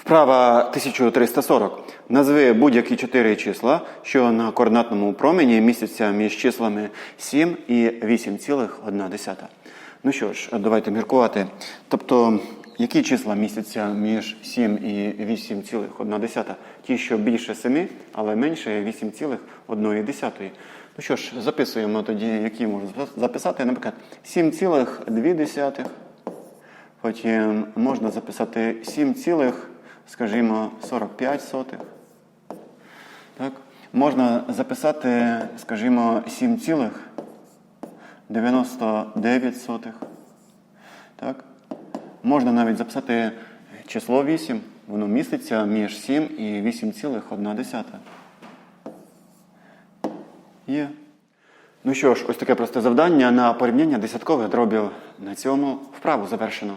Вправа 1340. Назви будь-які чотири числа, що на координатному промені містяться між числами 7 і 8,1. Ну що ж, давайте міркувати. Тобто, які числа містяться між 7 і 8,1? Ті, що більше 7, але менше 8,1. Ну що ж, записуємо тоді, які можна записати. Наприклад, 7,2. Потім можна записати 7, цілих, скажімо, 45 сотих. Так? Можна записати, скажімо, 7 цілих 99 сотих. Так? Можна навіть записати число 8. Воно міститься між 7 і 8,1. Є. Ну що ж, ось таке просте завдання на порівняння десяткових дробів. На цьому вправу завершено.